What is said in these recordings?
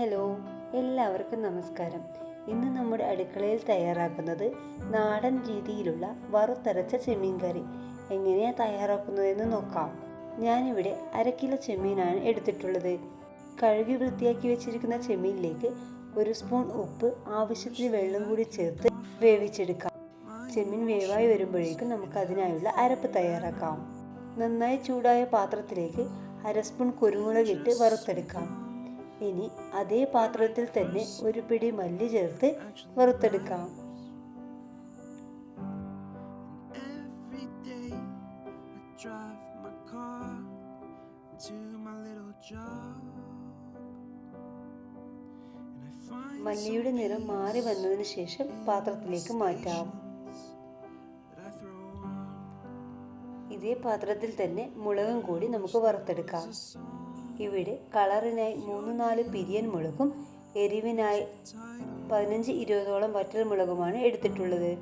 Hello എല്ലാവർക്കും നമസ്കാരം. ഇന്ന് നമ്മുടെ അടുക്കളയിൽ തയ്യാറാക്കുന്നത് നാടൻ രീതിയിലുള്ള വറുത്തരച്ച ചെമ്മീൻ കറി. എങ്ങനെയാണ് തയ്യാറാക്കുന്നതെന്ന് നോക്കാം. ഞാനിവിടെ അര കിലോ ചെമ്മീനാണ് എടുത്തിട്ടുള്ളത്. കഴുകി വൃത്തിയാക്കി വെച്ചിരിക്കുന്ന ചെമ്മീനിലേക്ക് ഒരു സ്പൂൺ ഉപ്പ് ആവശ്യത്തിന് വെള്ളം കൂടി ചേർത്ത് വേവിച്ചെടുക്കാം. ചെമ്മീൻ വേവായി വരുമ്പോഴേക്കും നമുക്ക് അതിനായുള്ള അരപ്പ് തയ്യാറാക്കാം. നന്നായി ചൂടായ പാത്രത്തിലേക്ക് അര സ്പൂൺ കുരുമുളക് ഇട്ട് വറുത്തെടുക്കാം. ഇനി അതേ പാത്രത്തിൽ തന്നെ ഒരു പിടി മല്ലി ചേർത്ത് വറുത്തെടുക്കാം. മല്ലിയുടെ നിറം മാറി വന്നതിന് ശേഷം പാത്രത്തിലേക്ക് മാറ്റാം. ഇതേ പാത്രത്തിൽ തന്നെ മുളകും കൂടി നമുക്ക് വറുത്തെടുക്കാം. ഇവിടെ കളറിനായി മൂന്ന് നാല് പിരിയൻ മുളകും എരിവിനായി പതിനഞ്ച് ഇരുപതോളം വറ്റൽ മുളകുമാണ് എടുത്തിട്ടുള്ളത്.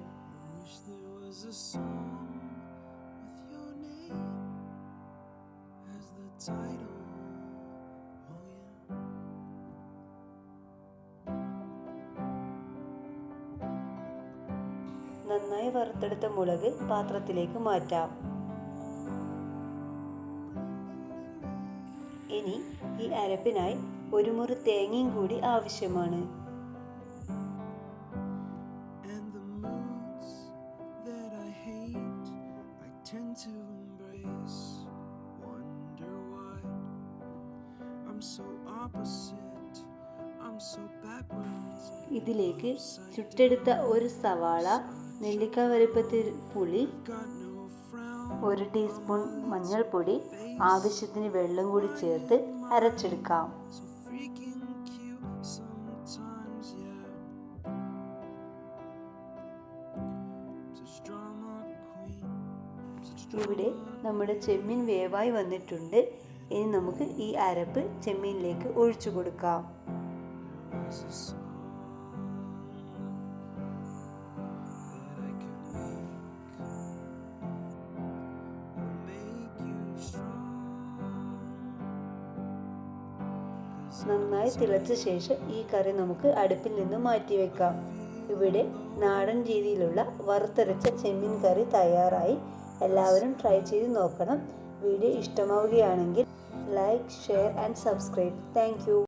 നന്നായി വറുത്തെടുത്ത മുളക് പാത്രത്തിലേക്ക് മാറ്റാം ഇനി ഈ അരപ്പിനായി ഒരു മുറി തേങ്ങയും കൂടി ആവശ്യമാണ്. ഇതിലേക്ക് ചുട്ടെടുത്ത ഒരു സവാള നെല്ലിക്ക വലുപ്പത്തിൽ പുളി ഒരു ടീസ്പൂൺ മഞ്ഞൾപ്പൊടി ആവശ്യത്തിന് വെള്ളം കൂടി ചേർത്ത് അരച്ചെടുക്കാം. ഇവിടെ നമ്മുടെ ചെമ്മീൻ വേവായി വന്നിട്ടുണ്ട്. ഇനി നമുക്ക് ഈ അരപ്പ് ചെമ്മീനിലേക്ക് ഒഴിച്ചു കൊടുക്കാം. നന്നായി തിളച്ച ശേഷം ഈ കറി നമുക്ക് അടുപ്പിൽ നിന്ന് മാറ്റി വെക്കാം. ഇവിടെ നാടൻ രീതിയിലുള്ള വറുത്തരച്ച ചെമ്മീൻ കറി തയ്യാറായി. എല്ലാവരും ട്രൈ ചെയ്ത് നോക്കണം. വീഡിയോ ഇഷ്ടമാവുകയാണെങ്കിൽ like share and subscribe thank